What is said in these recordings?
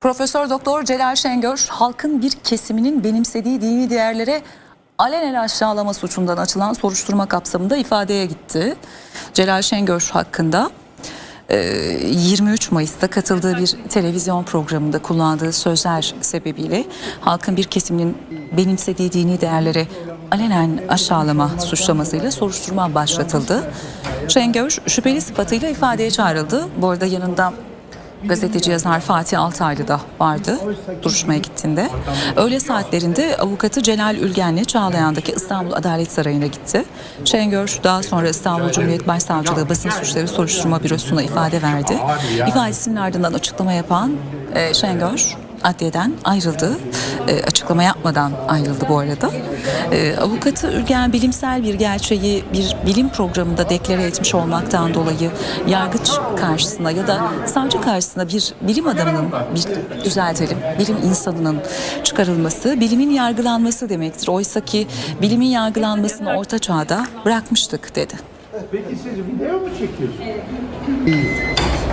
Profesör Doktor Celal Şengör halkın bir kesiminin benimsediği dini değerlere alenen aşağılama suçundan açılan soruşturma kapsamında ifadeye gitti. Celal Şengör hakkında e, 23 Mayıs'ta katıldığı bir televizyon programında kullandığı sözler sebebiyle halkın bir kesiminin benimsediği dini değerlere alenen aşağılama suçlamasıyla soruşturma başlatıldı. Şengör şüpheli sıfatıyla ifadeye çağrıldı. Bu arada yanında Gazeteci yazar Fatih Altaylı da vardı duruşmaya gittiğinde. Öğle saatlerinde avukatı Celal Ülgen'le Çağlayan'daki İstanbul Adalet Sarayı'na gitti. Şengör daha sonra İstanbul Cumhuriyet Başsavcılığı Basın Suçları Soruşturma Bürosu'na ifade verdi. İfadesinin ardından açıklama yapan e, Şengör adliyeden ayrıldı. E, açıklama yapmadan ayrıldı bu arada. E, avukatı Ülgen bilimsel bir gerçeği bir bilim programında deklare etmiş olmaktan dolayı yargıç karşısına ya da savcı karşısına bir bilim adamının bir düzeltelim bilim insanının çıkarılması bilimin yargılanması demektir. Oysa ki bilimin yargılanmasını orta çağda bırakmıştık dedi. Peki siz video mu çekiyorsunuz?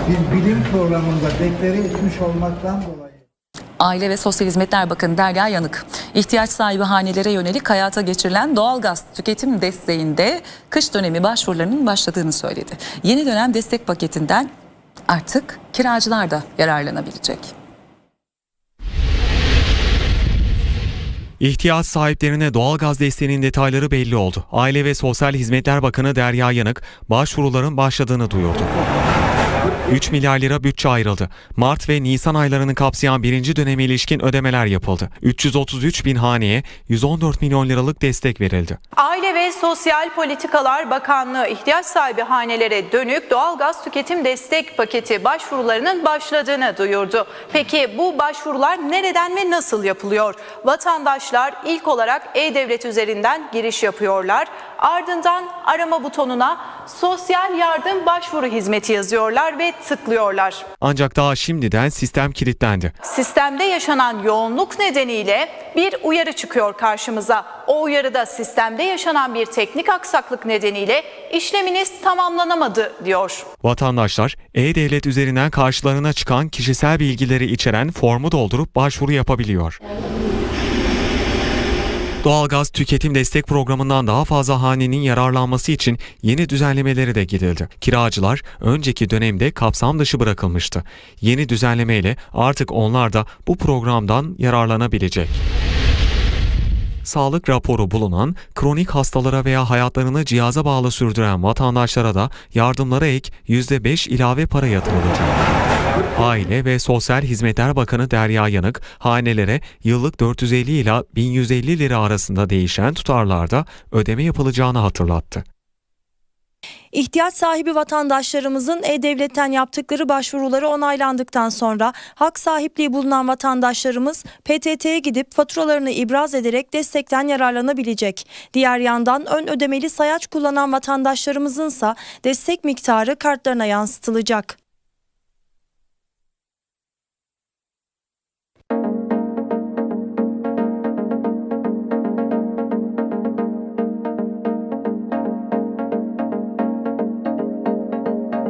Bir bilim programında deklare etmiş olmaktan dolayı. Aile ve Sosyal Hizmetler Bakanı Derya Yanık, ihtiyaç sahibi hanelere yönelik hayata geçirilen doğalgaz tüketim desteğinde kış dönemi başvurularının başladığını söyledi. Yeni dönem destek paketinden artık kiracılar da yararlanabilecek. İhtiyaç sahiplerine doğalgaz desteğinin detayları belli oldu. Aile ve Sosyal Hizmetler Bakanı Derya Yanık başvuruların başladığını duyurdu. 3 milyar lira bütçe ayrıldı. Mart ve Nisan aylarını kapsayan birinci döneme ilişkin ödemeler yapıldı. 333 bin haneye 114 milyon liralık destek verildi. Aile ve Sosyal Politikalar Bakanlığı ihtiyaç sahibi hanelere dönük doğalgaz tüketim destek paketi başvurularının başladığını duyurdu. Peki bu başvurular nereden ve nasıl yapılıyor? Vatandaşlar ilk olarak E-Devlet üzerinden giriş yapıyorlar. Ardından arama butonuna sosyal yardım başvuru hizmeti yazıyorlar ve tıklıyorlar. Ancak daha şimdiden sistem kilitlendi. Sistemde yaşanan yoğunluk nedeniyle bir uyarı çıkıyor karşımıza. O uyarıda sistemde yaşanan bir teknik aksaklık nedeniyle işleminiz tamamlanamadı diyor. Vatandaşlar E-Devlet üzerinden karşılarına çıkan kişisel bilgileri içeren formu doldurup başvuru yapabiliyor. Doğalgaz tüketim destek programından daha fazla hanenin yararlanması için yeni düzenlemeleri de gidildi. Kiracılar önceki dönemde kapsam dışı bırakılmıştı. Yeni düzenlemeyle artık onlar da bu programdan yararlanabilecek. Sağlık raporu bulunan, kronik hastalara veya hayatlarını cihaza bağlı sürdüren vatandaşlara da yardımlara ek %5 ilave para yatırılacak. Aile ve Sosyal Hizmetler Bakanı Derya Yanık, hanelere yıllık 450 ila 1150 lira arasında değişen tutarlarda ödeme yapılacağını hatırlattı. İhtiyaç sahibi vatandaşlarımızın E-Devlet'ten yaptıkları başvuruları onaylandıktan sonra hak sahipliği bulunan vatandaşlarımız PTT'ye gidip faturalarını ibraz ederek destekten yararlanabilecek. Diğer yandan ön ödemeli sayaç kullanan vatandaşlarımızınsa destek miktarı kartlarına yansıtılacak.